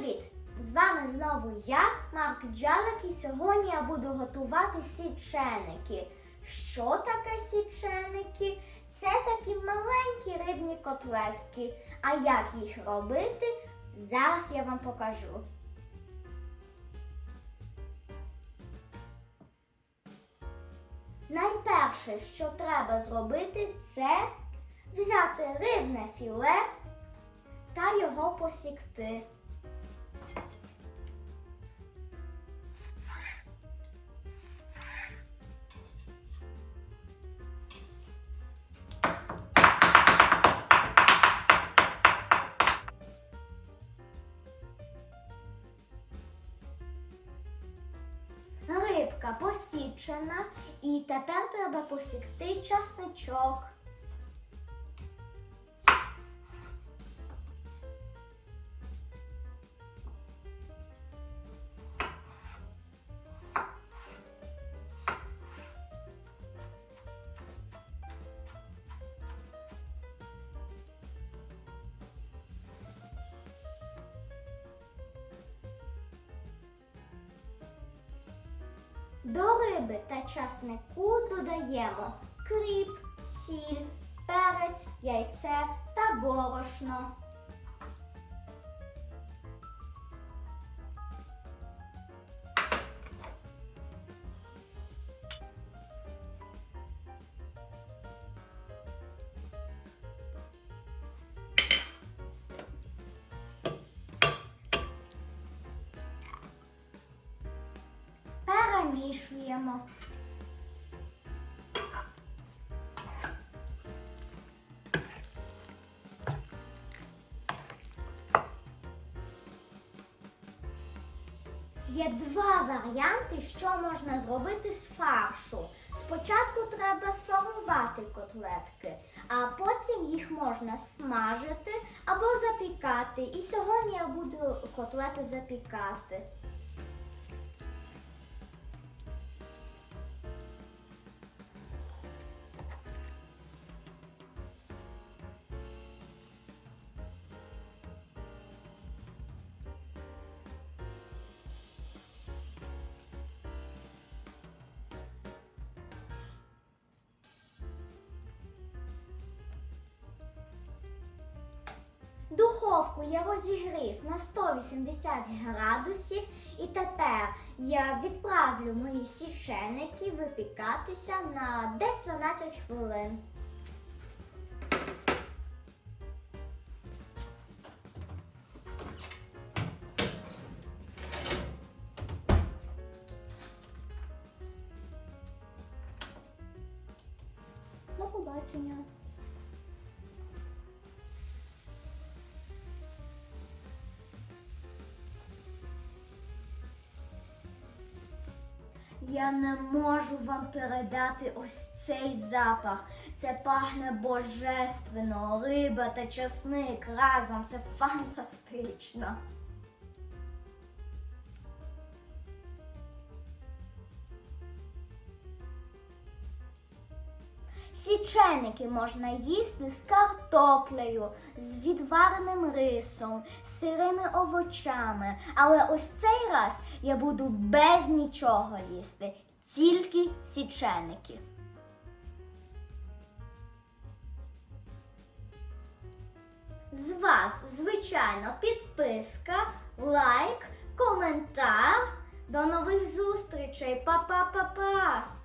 Привіт! З вами знову я, Марк Джалик, і сьогодні я буду готувати січеники. Що таке січеники? Це такі маленькі рибні котлетки. А як їх робити? Зараз я вам покажу. Найперше, що треба зробити, це взяти рибне філе та його посікти. Посічена, і тепер треба посікти часничок. До риби та часнику додаємо кріп, сіль, перець, яйце та борошно. Перемішуємо. Є два варіанти, що можна зробити з фаршу. Спочатку треба сформувати котлетки, а потім їх можна смажити або запікати. І сьогодні я буду котлети запікати. Духовку я розігрів на 180 градусів і тепер я відправлю мої січеники випікатися на десь 12 хвилин. До побачення. Я не можу вам передати ось цей запах. Це пахне божественно, риба та часник разом. Це фантастично. Січеники можна їсти з картоплею, з відвареним рисом, з сирими овочами. Але ось цей раз я буду без нічого їсти, тільки січеники. З вас, звичайно, підписка, лайк, коментар. До нових зустрічей. Па-па-па-па!